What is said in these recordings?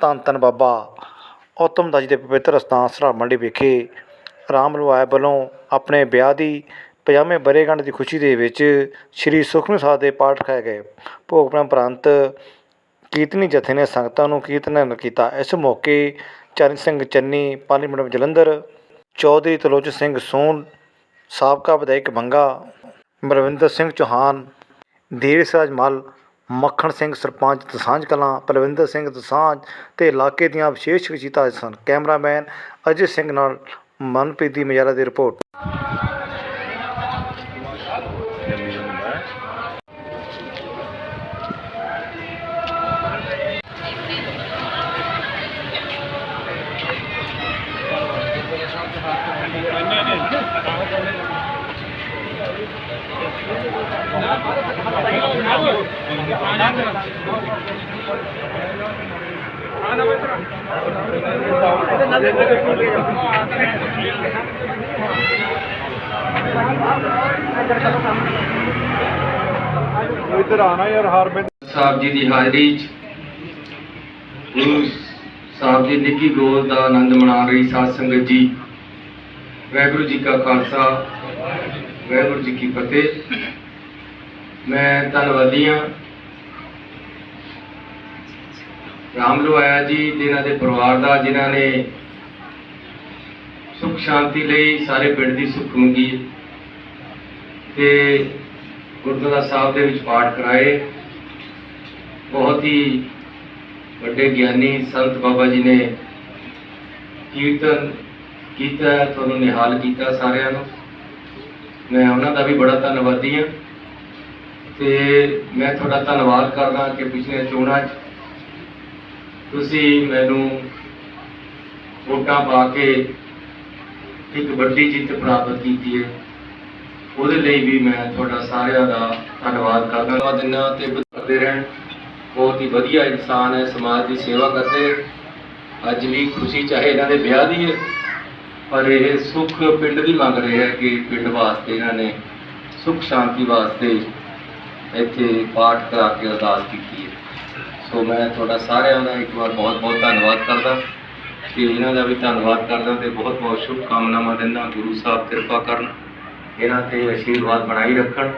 ਧੰਨ ਧੰਨ ਬਾਬਾ। ਔਤਮ ਦਾਸ ਜੀ ਦੇ ਪਵਿੱਤਰ ਸਥਾਨ ਸਰਾ ਮੰਡੀ ਵਿਖੇ ਰਾਮ ਲਵਾਇ ਵੱਲੋਂ ਆਪਣੇ ਵਿਆਹ ਦੀ 50ਵੇਂ ਬਰੇਗੰਢ ਦੀ ਖੁਸ਼ੀ ਦੇ ਵਿੱਚ ਸ੍ਰੀ ਸੁਖਮਨੀ ਸਾਹਿਬ ਦੇ ਪਾਠ ਰਖਾਏ ਗਏ। ਭੋਗ ਪੈਣ ਉਪਰੰਤ ਕੀਰਤਨੀ ਜਥੇ ਨੇ ਸੰਗਤਾਂ ਨੂੰ ਕੀਰਤਨ ਕੀਤਾ। ਇਸ ਮੌਕੇ ਚਰਨ ਸਿੰਘ ਚੰਨੀ ਪਾਰਲੀਮੈਂਟ ਜਲੰਧਰ, ਚੌਧਰੀ ਤਲੋਚ ਸਿੰਘ ਸੋਨ ਸਾਬਕਾ ਵਿਧਾਇਕ ਬੰਗਾ ਬਲਵਿੰਦਰ ਸਿੰਘ ਚੌਹਾਨ ਦੇਸ ਰਾਜ ਮੱਲ, ਮੱਖਣ ਸਿੰਘ ਸਰਪੰਚ, ਦਸਾਂਝ ਕਲਾਂ, ਪਲਵਿੰਦਰ ਸਿੰਘ ਦਸਾਂਝ ਤੇ ਇਲਾਕੇ ਦੀਆਂ ਵਿਸ਼ੇਸ਼ ਸ਼ਖਸੀਅਤਾਂ ਸਨ। ਕੈਮਰਾਮੈਨ ਅਜੇ ਸਿੰਘ ਨਾਲ ਮਨਪ੍ਰੀਤ ਦੀ ਮਜਾਰਾ ਦੀ ਰਿਪੋਰਟ। ਇੱਧਰ ਆਣਾ ਯਾਰ ਹਰਮਨ ਸਾਹਿਬ ਜੀ ਦੀ ਹਾਜ਼ਰੀ 'ਚ। ਗੁਰੂ ਸਾਹਿਬ ਦੀ ਨਿੱਕੀ ਗੋਲ ਦਾ ਆਨੰਦ ਮਨਾ ਰਹੀ ਸਾਧ ਸੰਗਤ ਜੀ, ਵਾਹਿਗੁਰੂ ਜੀ ਕਾ ਖਾਲਸਾ, ਵਾਹਿਗੁਰੂ ਜੀ ਕੀ ਫਤਿਹ। ਮੈਂ ਧੰਨਵਾਦੀ ਹਾਂ। ਰਾਮ ਲੋਹਾਇਆ ਜੀ ਤੇ ਇਹਨਾਂ ਦੇ ਪਰਿਵਾਰ ਦਾ, ਜਿਨ੍ਹਾਂ ਨੇ ਸੁਖ ਸ਼ਾਂਤੀ ਲਈ ਸਾਰੇ ਪਿੰਡ ਦੀ ਸੁਖ ਮੰਗੀ ਤੇ ਗੁਰਦੁਆਰਾ ਸਾਹਿਬ ਦੇ ਵਿੱਚ ਪਾਠ ਕਰਾਏ। ਬਹੁਤ ਹੀ ਵੱਡੇ ਗਿਆਨੀ ਸੰਤ ਬਾਬਾ ਜੀ ਨੇ ਕੀਰਤਨ ਕੀਤਾ, ਤੁਹਾਨੂੰ ਨਿਹਾਲ ਕੀਤਾ ਸਾਰਿਆਂ ਨੂੰ। ਮੈਂ ਉਹਨਾਂ ਦਾ ਵੀ ਬੜਾ ਧੰਨਵਾਦੀ ਹਾਂ। ਤੇ ਮੈਂ ਤੁਹਾਡਾ ਧੰਨਵਾਦ ਕਰਦਾ ਕਿ ਪਿਛਲੇ ਚੋਣਾਂ 'ਚ ਤੁਸੀਂ ਮੈਨੂੰ ਵੋਟਾਂ ਪਾ ਕੇ ਇੱਕ ਵੱਡੀ ਜਿੱਤ ਪ੍ਰਾਪਤ ਕੀਤੀ ਹੈ। ਉਹਦੇ ਲਈ ਵੀ ਮੈਂ ਤੁਹਾਡਾ ਸਾਰਿਆਂ ਦਾ ਧੰਨਵਾਦ ਕਰਦਾ। ਦਿਨਾਂ ਤੇ ਕਰਦੇ ਰਹਿਣ। ਬਹੁਤ ਹੀ ਵਧੀਆ ਇਨਸਾਨ ਹੈ, ਸਮਾਜ ਦੀ ਸੇਵਾ ਕਰਦੇ ਅੱਜ ਵੀ ਖੁਸ਼ੀ ਚਾਹੇ ਇਹਨਾਂ ਦੇ ਵਿਆਹ ਦੀ ਹੈ, ਪਰ ਇਹ ਸੁੱਖ ਪਿੰਡ ਦੀ ਮੰਗ ਰਹੇ ਹੈ ਕਿ ਪਿੰਡ ਵਾਸਤੇ ਇਹਨਾਂ ਨੇ ਸੁੱਖ, ਸ਼ਾਂਤੀ ਵਾਸਤੇ ਇੱਥੇ ਪਾਠ ਕਰਾ ਕੇ ਅਰਦਾਸ ਕੀਤੀ ਹੈ। ਸੋ ਮੈਂ ਤੁਹਾਡਾ ਸਾਰਿਆਂ ਦਾ ਇੱਕ ਵਾਰ ਬਹੁਤ ਬਹੁਤ ਧੰਨਵਾਦ ਕਰਦਾ। ਤੇ ਇਹਨਾਂ ਦਾ ਵੀ ਧੰਨਵਾਦ ਕਰਦਾ ਤੇ ਬਹੁਤ ਬਹੁਤ ਸ਼ੁਭ ਕਾਮਨਾਵਾਂ ਦਿੰਦਾ। ਗੁਰੂ ਸਾਹਿਬ ਕਿਰਪਾ ਕਰਨ ਇਹਨਾਂ ਤੇ ਆਸ਼ੀਰਵਾਦ ਬਣਾਈ ਰੱਖਣ।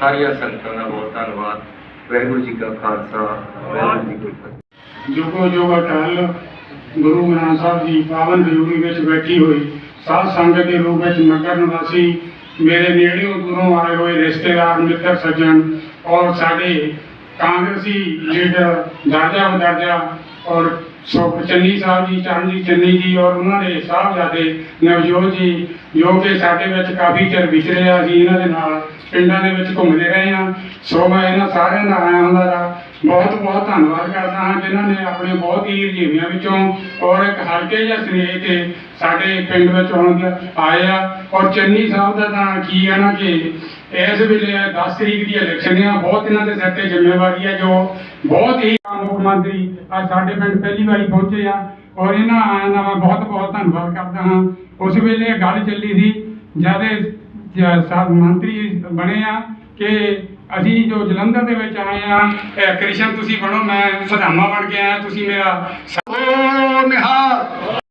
ਸਾਰੀਆਂ ਸੰਗਤਾਂ ਦਾ ਬਹੁਤ ਧੰਨਵਾਦ। ਵਾਹਿਗੁਰੂ ਜੀ ਕਾ ਖਾਲਸਾ, ਵਾਹਿਗੁਰੂ ਜੀ ਕੀ ਫਤਿਹ। ਜੁਗੋ ਜੁਗ ਅਟਲ, ਗੁਰੂ ਗ੍ਰੰਥ ਸਾਹਿਬ ਜੀ ਪਾਵਨ ਹਜ਼ੂਰੀ ਵਿੱਚ ਬੈਠੀ ਹੋਈ, ਸਾਧ ਸੰਗਤ ਦੇ ਰੂਪ ਵਿੱਚ ਨਗਰ ਨਿਵਾਸੀ, ਮੇਰੇ ਨੇੜਿਓਂ ਦੂਰੋਂ ਆਏ ਹੋਏ ਰਿਸ਼ਤੇਦਾਰ, ਮਿੱਤਰ, ਸੱਜਣ ਔਰ ਸਾਡੇ ਕਾਂਗਰਸੀ ਲੀਡਰ ਦਾਦਾ ਬਦਾਦਾ ਔਰ ਸੁਖ ਚੰਨੀ ਸਾਹਿਬ ਜੀ, ਚਰਨਜੀਤ ਚੰਨੀ ਜੀ ਔਰ ਉਹਨਾਂ ਦੇ ਸਾਹਿਬਜ਼ਾਦੇ ਨਵਜੋਤ ਜੀ, ਜੋ ਕਿ ਸਾਡੇ ਵਿੱਚ ਕਾਫੀ ਚਿਰ ਵਿਚਰੇ ਆ ਅਸੀਂ ਇਹਨਾਂ ਦੇ ਨਾਲ ਪਿੰਡਾਂ ਦੇ ਵਿੱਚ ਘੁੰਮਦੇ ਰਹੇ ਹਾਂ। ਸੋ ਮੈਂ ਇਹਨਾਂ ਸਾਰਿਆਂ ਦਾ ਆਇਆ ਉਹਨਾਂ ਬਹੁਤ ਬਹੁਤ ਧੰਨਵਾਦ ਕਰਦਾ ਹਾਂ ਜਿਨ੍ਹਾਂ ਨੇ ਆਪਣੇ ਬਹੁਤ ਹੀ ਰਜੀਵਿਆਂ ਵਿੱਚੋਂ ਔਰ ਇੱਕ ਹਲਕੇ ਜਿਹਾ ਸਨੇਹ ਤੇ ਸਾਡੇ ਪਿੰਡ ਵਿੱਚ ਆਉਣ ਆਏ ਆ। ਔਰ ਚੰਨੀ ਸਾਹਿਬ ਦਾ ਤਾਂ ਕੀ ਹੈ ਨਾ ਕਿ ਇਸ ਵੇਲੇ 10 ਤਰੀਕ ਦੀ ਇਲੈਕਸ਼ਨ ਆ, ਬਹੁਤ ਇਹਨਾਂ ਦੇ ਸਿਰ ਤੇ ਜ਼ਿੰਮੇਵਾਰੀ ਹੈ ਜੋ ਬਹੁਤ ਹੀ ਮੁੱਖ ਮੰਤਰੀ ਅੱਜ ਸਾਡੇ ਪਿੰਡ ਪਹਿਲੀ ਵਾਰੀ ਪਹੁੰਚੇ ਆ। ਔਰ ਇਹਨਾਂ ਆਇਆਂ ਦਾ ਮੈਂ ਬਹੁਤ ਬਹੁਤ ਧੰਨਵਾਦ ਕਰਦਾ ਹਾਂ। ਉਸ ਵੇਲੇ ਗੱਲ ਚੱਲੀ ਸੀ, ਜਦ ਮੰਤਰੀ ਬਣੇ ਆ ਕਿ ਅਸੀਂ ਜੋ ਜਲੰਧਰ ਦੇ ਵਿੱਚ ਆਏ ਆ ਕ੍ਰਿਸ਼ਨ ਤੁਸੀਂ ਬਣੋ, ਮੈਂ ਸਦਾਮਾ ਬਣ ਕੇ ਆਇਆ, ਤੁਸੀਂ ਮੇਰਾ ਓ